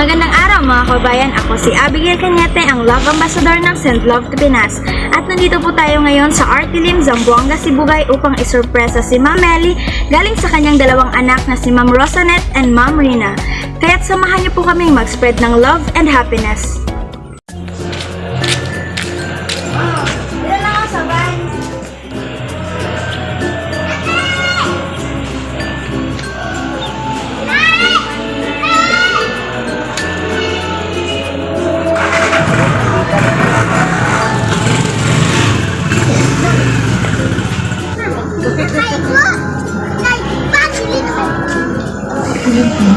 Magandang araw mga kabayan, ako si Abigail Cañete, ang Love Ambassador ng Send Love to Pinas. At nandito po tayo ngayon sa Artilim, Zamboanga, Sibugay upang isurpresa si Ma'am Melly galing sa kanyang dalawang anak na si Ma'am Rosanet and Ma'am Rina. Kaya't samahan niyo po kaming mag-spread ng love and happiness.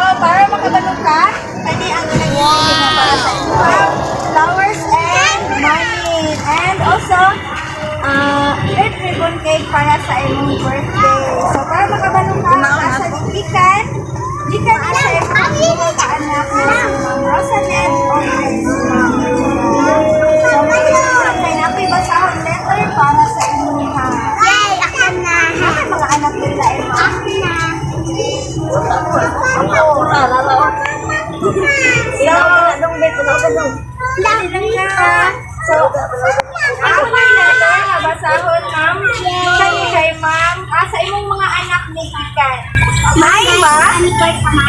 So, para makabalong ka, kani ang ilang wow. flowers and money. And also, uh, red ribbon cake para sa imong birthday. So, So, ako may letter na basahon, ma'am. Kani kay ma'am. Ah, mga anak ni Kikan.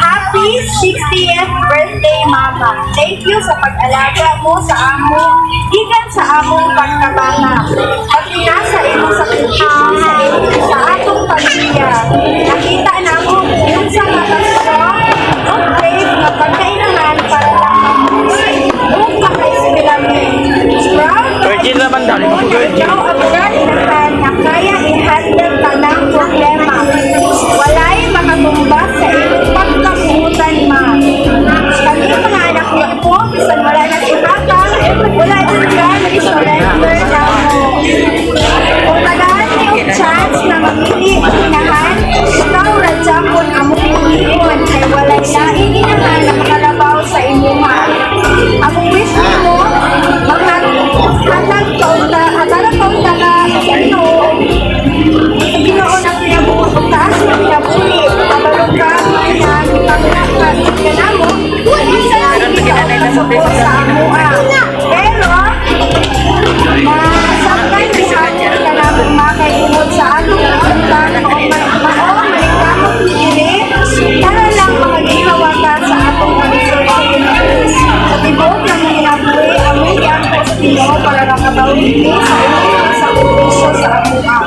Happy 60th birthday, mama. Thank you sa pag-alaga mo sa amo. Gikan sa among pagkabata. Pati na sa imong sakripisyo sa, sa atong pamilya. Nakita na sa amuha.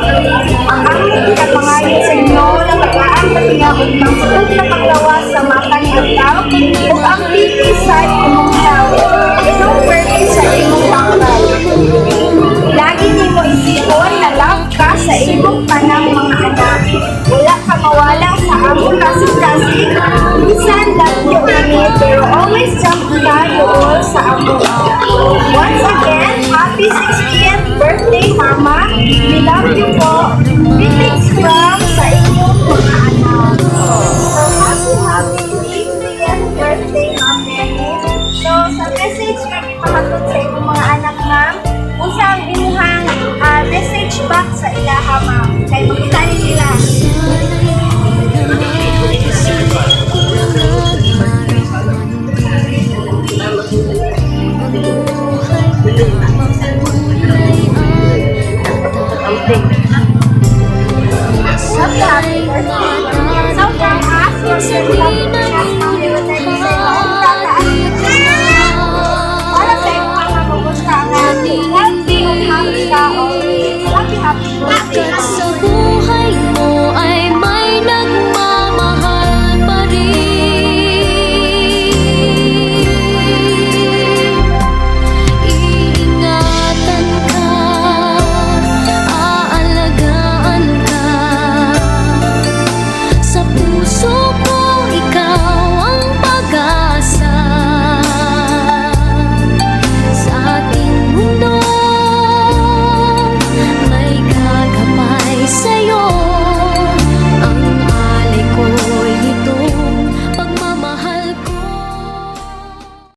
Ang aming pinapangayon sa inyo na pag-aang patingabot ng sakot na paglawas sa mata ni Aglaw o ang pipisay imong tao. sa ilaha, ma'am. Kay mga